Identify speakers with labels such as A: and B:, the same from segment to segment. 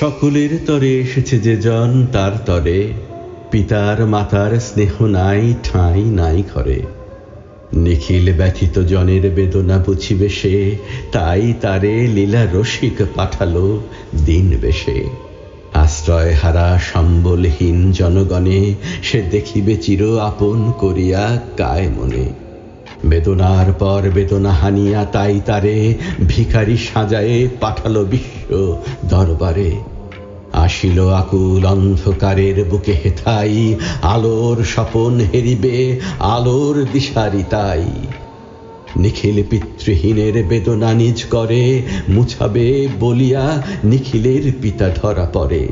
A: সকলের তরে এসেছে যে জন তার তরে, পিতার মাতার স্নেহ নাই, ঠাঁই নাই ঘরে। নিখিল ব্যথিত জনের বেদনা বুঝিবে সে, তাই তারে লীলা রসিক পাঠালো দিন বেশে। আশ্রয় হারা সম্বলহীন জনগণে, সে দেখিবে চির আপন করিয়া কায় মনে বেদনার পর বেদনা হানিয়া তাই তারে ভিখারি সাজায়ে পাঠালো বিশ্ব দরবারে। আসিল আকুল অন্ধকারের বুকে হেথাই, আলোর স্বপন হেরিবে, আলোর দিশারি তাই। নিখিল পিতৃহীনের বেদনা নিজ করে মুছাবে বলিয়া নিখিলের পিতা ধরা পড়ে।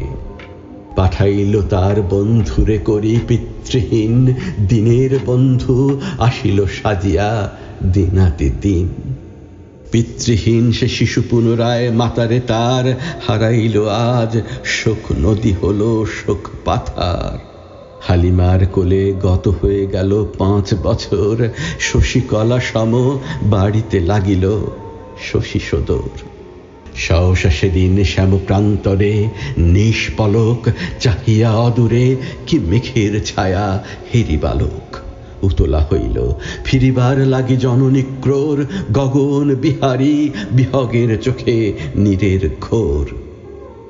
A: পাঠাইল তার বন্ধুরে করি পিতৃহীন। দিনের বন্ধু আসিল সাজিয়া দিনাতে দিন। পিতৃহীন সে শিশু পুনরায় মাতারে তার হারাইল আজ। শোক নদী হলো শোক পাথার। হালিমার কোলে গত হয়ে গেল পাঁচ বছর। শশীকলা সম বাড়িতে লাগিল শশী সদর। সহসা সেদিন শ্যাম প্রান্তরে নিষ্পলক চাহিয়া অদূরে কি মেঘের ছায়া হেরি বালক উতলা হইল, ফিরিবার লাগি জননী ক্রোর, গগন বিহারী বিহগের চোখে নীরের ঘোর।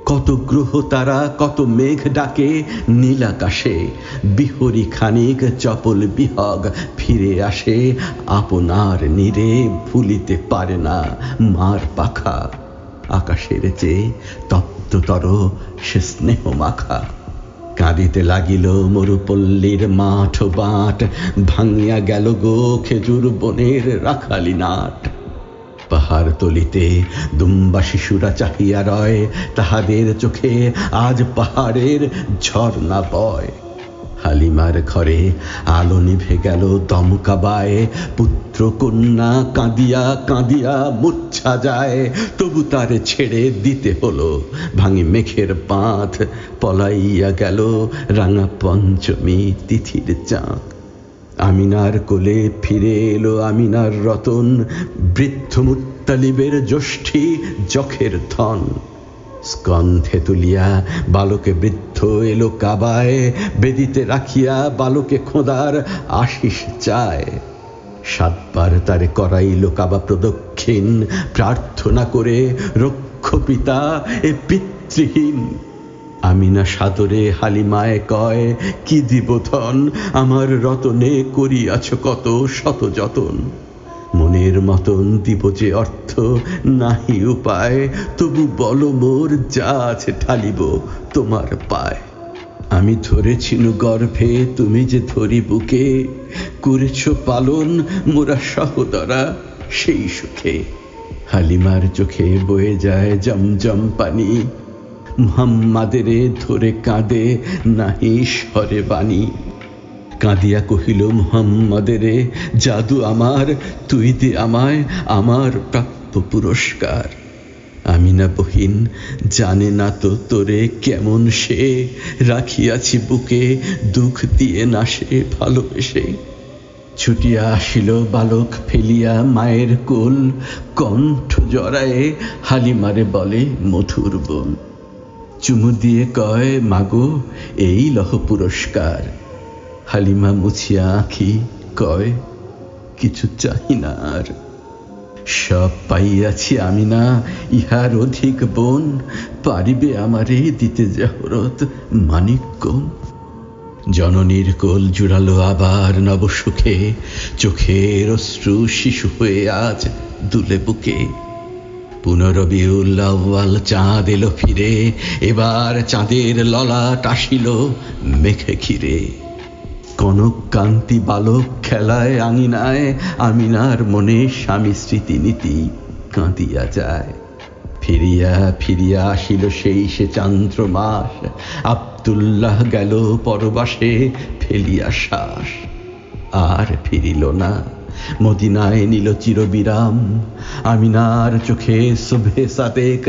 A: কত গ্রহ তারা, কত মেঘ ডাকে নীলাকাশে, বিহরি খানিক চপল বিহগ ফিরে আসে, আপনার নীরে ভুলিতে পারে না মার পাখা। আকাশের চেয়ে তপ্ততর সে স্নেহ মাখা। কাঁদিতে লাগিল মরুপল্লীর মাঠ বাট, ভাঙিয়া গেল গো খেজুর বনের রাখালি নাট। পাহাড় তলিতে দুম্বা শিশুরা চাহিয়া রয়, তাহাদের চোখে আজ পাহাড়ের ঝর্ণা বয়। হালিমার ঘরে আলো নিভে গেল দমকাবায়। পুত্র কন্যা কাঁদিয়া কাঁদিয়া মূর্ছা যায়। তবু তার ছেড়ে দিতে হলো। ভাঙে মেঘের বাঁধ পলাইয়া গেল রাঙা পঞ্চমী তিথির চাঁদ। আমিনার কোলে ফিরে এলো আমিনার রতন। বৃদ্ধ মুত্তালিবের জ্যোষ্ঠী যখের ধন। স্কন্ধে তুলিয়া বালকে বৃদ্ধ এলো কাবায়, বেদিতে রাখিয়া বালকে খোদার আশিস চায়। সাতবার তারে করাইল কাবা প্রদক্ষিণ, প্রার্থনা করে, রক্ষ পিতা, এ পিতৃহীন। আমিনা সাদরে হালিমায় কয়, কি দিব ধন? আমার রতনে করিয়াছ কত শত যতন? মনের মতন দিব যে অর্থ নাহি উপায়। তবু বল মোর যা আছে ঢালিব তোমার পায়। আমি ধরেছিনু গর্ভে, তুমি যে ধরি বুকে, করেছ পালন মোরা সহদরা সেই সুখে। হালিমার চোখে বয়ে যায় জমজম পানি, মুহাম্মাদেরে ধরে কাঁদে নাহি স্বরে বাণী। কাঁদিয়া কহিল, মুহাম্মাদেরে, জাদু আমার তুই দে আমায় আমার প্রাপ্য পুরস্কার। আমিনা বহিন, জানে না তো তোরে কেমন সে, রাখিয়াছি বুকে দুঃখ দিয়ে না সে ভালোবেসে। ছুটিয়া আসিল বালক ফেলিয়া মায়ের কোল, কণ্ঠ জড়ায়ে হালিমারে বলে, মধুর বোন, চুমু দিয়ে কয়, মাগো, এই লহ পুরস্কার। হালিমা মুছিয়া আঁখি কয়, কিছু চাহি না আর। সব পাইয়াছি আমি না, ইহার অধিক বোন, পারিবে আমারে দিতে জহরত মানিক কোন? জননীর কোল জুড়ালো আবার নবসুখে, চোখের অশ্রু শিশু হয়ে আজ দুলে বুকে। পুনরবিউল আউয়াল চাঁদ এলো ফিরে, এবার চাঁদের ললাট আসিল মেঘে ঘিরে। কনক কান্তি বালক খেলায় আঙিনায়, আমিনার মনে স্বামী স্মৃতি নীতি কাঁদিয়া যায়। ফিরিয়া ফিরিয়া আসিল সেই সে চান্দ্র মাস আবদুল্লাহ গেল পরবাসে ফেলিয়া শ্বাস। আর ফিরিল না, মদিনায় নিল চিরবিরাম, আমিনার চোখে শুভে সাদেক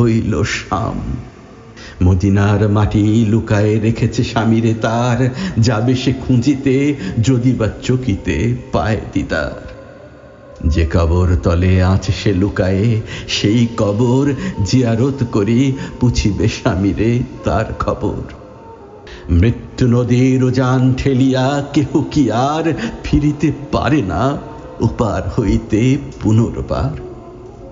A: হইল শাম। মদিনার মাটি লুকায়ে রেখেছে স্বামীরে তার। যাবে সে খুঁজিতে, যদি বা চকিতে পায় দিদার। যে কবর তলে আছে সে লুকায়ে, সেই কবর জিয়ারত করি পুছিবে স্বামীরে তার খবর। মৃত্যু নদীর উজান ঠেলিয়া কেহ কি আর ফিরিতে পারে না, উপার হইতে পুনর্বার।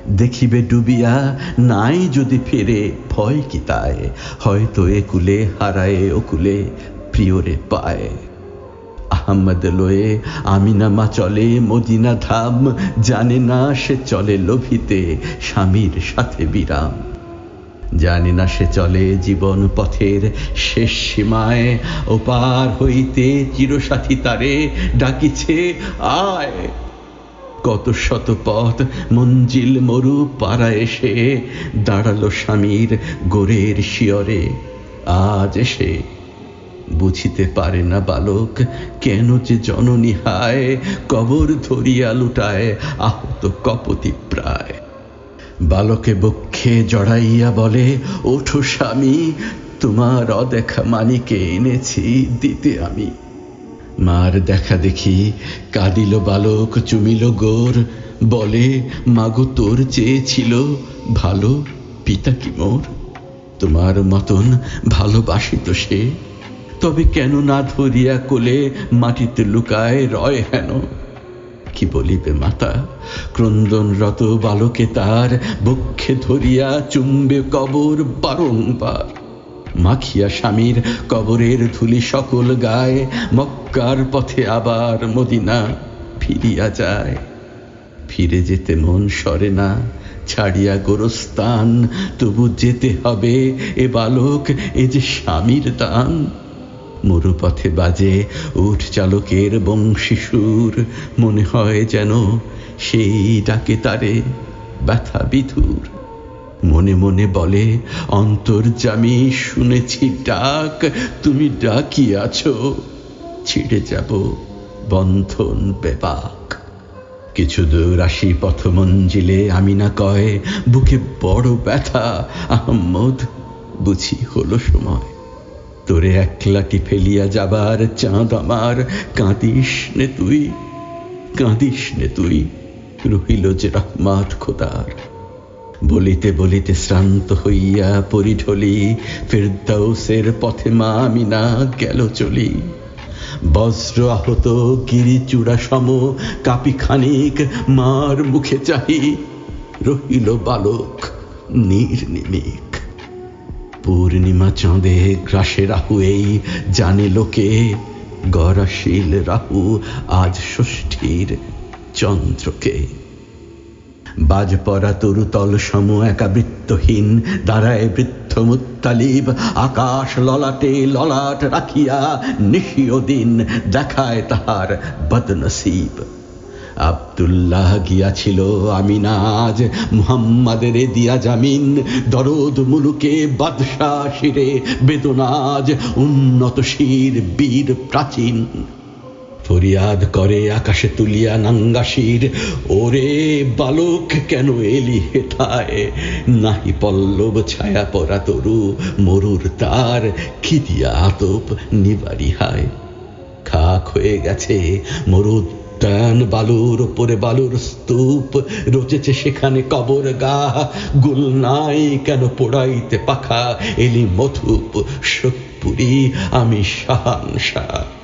A: দেখিবে ডুবিয়া নাই যদি ফেরে ভয় কি তাই? হয়তো একুলে হারায় ওকুলে প্রিয়রে পায়। আহম্মদ লয়ে আমিনা মা চলে, মদিনা ধাম। জানে না সে চলে লোভিতে, স্বামীর সাথে বিরাম। জানে না সে চলে জীবন পথের শেষ সীমায়, ও পার হইতে চিরসাথী তারে ডাকিছে, আয়। কত শত পথ মঞ্জিল মরু পাড়া এসে দাঁড়াল স্বামীর গোরের শিয়রে। আজ এসে বুঝিতে পারে না বালক কেন যে জননী হায়, কবর ধরিয়া লুটায় আহত কপতি প্রায়। বালকে বক্ষে জড়াইয়া বলে, ওঠো স্বামী, তোমার অদেখা মানিকে এনেছি, দিতে আমি। মার দেখা দেখি কাঁদিল বালক, চুমিল গোর। বলে, মাগো, তোর চেয়েছিল ভালো পিতা কি মোর? তোমার মতন ভালোবাসিত সে। তবে কেন না ধরিয়া কোলে মাটিতে লুকায় রয় হেন? কি বলিবে মাতা? ক্রন্দনরত বালকে তার বক্ষে ধরিয়া চুম্বে কবর বারংবার। মাখিয়া স্বামীর কবরের ধুলি সকল গায়ে, মক্কার পথে আবার মদিনা ফিরিয়া যায়। ফিরে যেতে মন সরে না, ছাড়িয়া গোরস্থান, তবু যেতে হবে এ বালক, এ যে স্বামীর দান। মরুপথে বাজে উঠ চালকের বংশী সুর মনে হয় যেন সেই ডাকে তারে ব্যথা বিধুর। মনে মনে বলে অন্তর্জামী শুনেছি ডাক, তুমি ডাকিয়াছ ছিড়ে যাব বন্ধন বেবাক। কিছু দূর আসি পথ মঞ্জিলে আমি না কয়, বুকে বড় ব্যথা, আহম্মদ, বুঝি হলো সময়। তোরে একলাটি ফেলিয়া যাবার চাঁদ আমার? কাঁদিস নে তুই, কাঁদিস নে তুই, রহিল যে রহমাত খোদার। বলিতে বলিতে শ্রান্ত হইয়া পরিঢলি, ফেরদাউসের পথে মা আমিনা গেল চলি। বজ্র আহত গিরি চূড়া সম, কাপি খানিক মার মুখে চাহি, রহিল বালক নির্নিমিক। পূর্ণিমা চাঁদে গ্রাসে রাহু এই, জানে লোকে গরাশীল রাহু আজ ষষ্ঠীর চন্দ্রকে। বাজ পরা তরুতল সম একা বৃত্তহীন দাঁড়ায় বৃদ্ধ মুত্তালিব, আকাশ ললাটে ললাট রাখিয়া নিশিও দিন দেখায় তাহার বদনসিব। আবদুল্লাহ গিয়াছিল আমি আমিনাজ, মুহাম্মাদের দিয়া জামিন, দরদ মুলুকে বাদশাহ শিরে বেদনাজ উন্নত শির বীর প্রাচীন। ফরিয়াদ করে আকাশে তুলিয়া নাঙ্গাসির ওরে বালক, কেন এলি হেথায়? নাহি পল্লব ছায়া পরা তরু, মরুর তার কি দিয়া আতপ নিবারি হায় খাক হয়ে গেছে, মরুদ উদ্যান বালুর ওপরে বালুর স্তূপ, রচেছে সেখানে কবর গা। গুল নাই কেন পোড়াইতে পাখা? এলি মধুপ শোকপুরি, আমি শাহানশাহ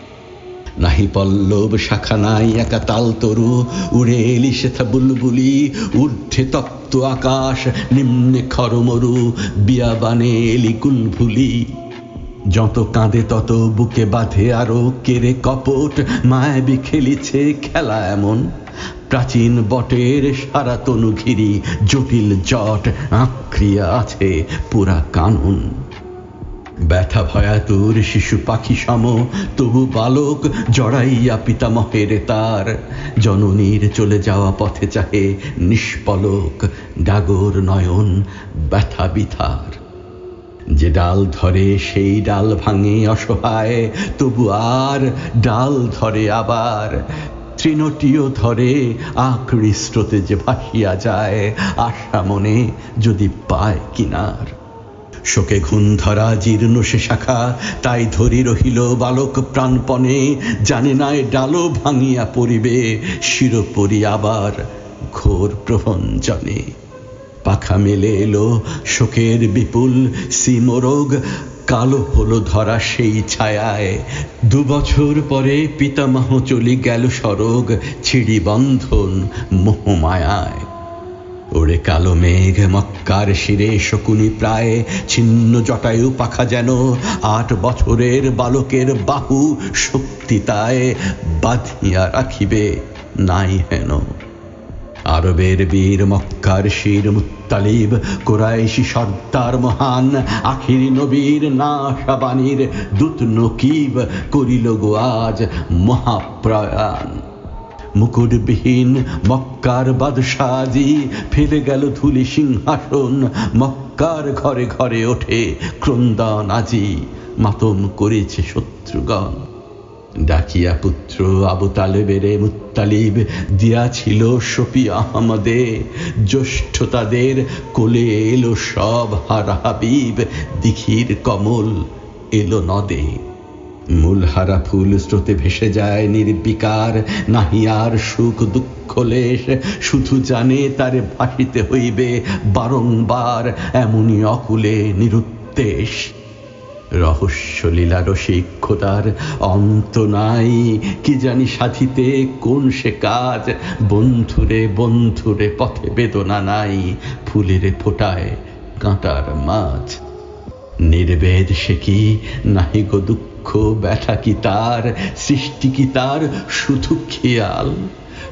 A: নাহি পল্লব শাখা নাই, একা তাল তরু, উড়ে এলি সেথা বুলবুলি, ঊর্ধ্বে তপ্ত আকাশ, নিম্নে খরমরু, বিয়াবানে এলি কুলভুলি। যত কাঁদে তত বুকে বাঁধে আরও কেড়ে কপট, মায়াবি খেলিছে খেলা এমন। প্রাচীন বটের সারা তনু ঘিরি জটিল জট আঁকড়িয়া আছে পুরা কানুন। ব্যথা ভয়াতুর শিশু পাখি সম, তবু বালক জড়াইয়া পিতামহের তার। জননীর চলে যাওয়া পথে চাহে নিষ্পলক ডাগর নয়ন ব্যথা বিথার। যে ডাল ধরে সেই ডাল ভাঙে অসহায়, তবু আর ডাল ধরে আবার। তৃণটিও ধরে আকৃষ্টতে যে ভাসিয়া যায়, আশা মনে যদি পায় কিনার। শোকে ঘুণ ধরা জীর্ণ সে শাখা, তাই ধরি রহিল বালক প্রাণপণে। জানে নাই ডালো ভাঙিয়া পড়িবে, শিরোপরি আবার ঘোর প্রভঞ্জনে পাখা মেলে এলো শোকের বিপুল সিমরোগ, কালো হলো ধরা সেই ছায়ায়। দু বছর পরে পিতামহ চলি গেল সরগ, ছিড়ি বন্ধন মোহমায়ায়। ওরে কালো মেঘ, মক্কার শিরে শকুনি প্রায়, ছিন্ন জটায়ু পাখা যেন আট বছরের বালকের বাহু শক্তি তায় বাঁধিয়া রাখিবে, নাই হেন। আরবের বীর, মক্কার শির মুত্তালিব কোরাইশি সর্দার মহান, আখির নবীর নাশাবাণীর দূত নকিব করিল গো আজ মহাপ্রয়াণ। মুকুটবিহীন মক্কার বাদশাজি ফেলে গেল ধুলি সিংহাসন। মক্কার ঘরে ঘরে ওঠে ক্রন্দন আজি, মাতম করেছে শত্রুগণ। ডাকিয়া পুত্র আবু তালেবেরে মুত্তালিব দিয়াছিল শফি আহমদে। জ্যৈষ্ঠ তাদের কোলে এলো সব হারা হাবিব দিখির কমল এলো নদে। মূলহারা ফুল স্রোতে ভেসে যায় নির্বিকার, নাহি আর সুখ দুঃখ লেশ। শুধু জানে তারে ভাসিতে হইবে বারংবার এমনই অকুলে নিরুদ্দেশ। রহস্য লীলা রসিক্ষতার অন্ত নাই, কি জানি সাধিতে কোন সে কাজ। বন্ধুরে বন্ধুরে পথে বেদনা নাই, ফুলের ফোটায় কাঁটার মাছ। নির্বেদ সে কি? নাহি গো দুঃখ ব্যথা কি তার? সৃষ্টি কি তার? শুধু খেয়াল,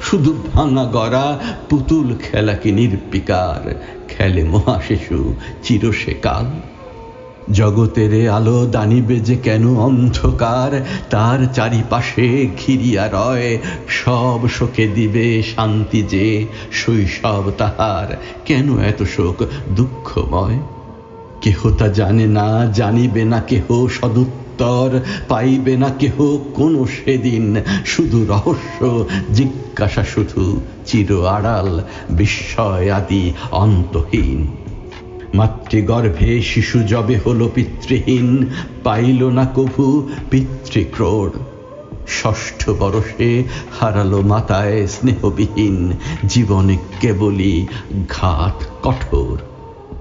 A: শুধু ভাঙা গড়া, পুতুল খেলা কি নির্বিকার? খেলে মহাশিশু চিরসে কাল জগতের আলো দানিবে যে কেন অন্ধকার? তার চারিপাশে ঘিরিয়া রয়, সব শোকে দিবে শান্তি যে শৈশব তাহার। কেন এত শোক? দুঃখময়। কেহ তা জানে না, জানিবে না কেহ সদুত্তর। পাইবে না কেহ কোনো সেদিন। শুধু রহস্য, জিজ্ঞাসা শুধু, চির আড়াল, বিস্ময় আদি অন্তহীন। মাতৃগর্ভে শিশু যবে হলো পিতৃহীন, পাইল না কভু পিতৃক্রোড়। ষষ্ঠ বরসে হারালো মাতায় স্নেহবিহীন, জীবনে কেবলই ঘাত কঠোর।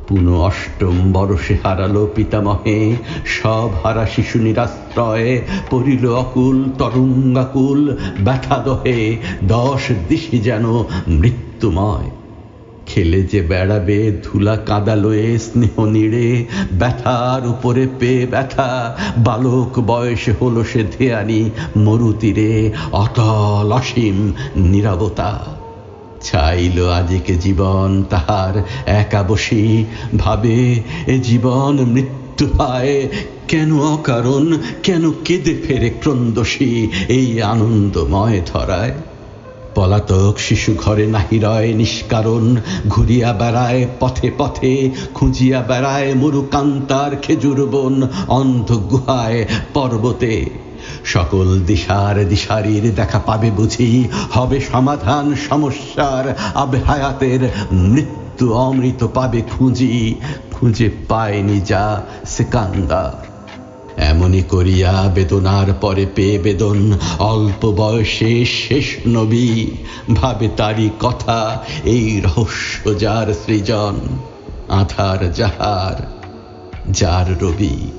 A: পুন অষ্টম বরষে হারালো পিতামহে। সব হারা শিশু নিরাশ্রয়ে পড়িল অকুল, তরঙ্গাকুল ব্যথা দহে দশ দিশি যেন মৃত্যুময়। খেলে যে বেড়াবে, ধুলা কাদা লয়ে, স্নেহ নিড়ে, ব্যথার উপরে পেয়ে ব্যথা। বালক বয়সে হলো সে ধেয়ানি, মরুতীরে অতল অসীম নিরবতা। চাইল আজিকে জীবন তাহার একা ভাবে এ জীবন মৃত্যু পায়। কেন অকারণ? কেন কেঁদে ফেরে ক্রন্দসী এই আনন্দময় ধরায়? পলাতক শিশু ঘরে নাহি রয় নিষ্কারণ। ঘুরিয়া বেড়ায় পথে পথে, খুঁজিয়া বেড়ায় মরুকান্তার খেজুর বন। অন্ধ গুহায় পর্বতে সকল দিশার দিশারির দেখা পাবে বুঝি। হবে সমাধান সমস্যার আবহায়াতের। মৃত্যু অমৃত পাবে খুঁজি। খুঁজে পায়নি যা সেকান্দার। এমনি করিয়া বেদনার পরে পেয়ে বেদন। অল্প বয়সে শেষ নবী। ভাবে তারই কথা, এই রহস্য যার সৃজন। আধার যাহার, যার রবি।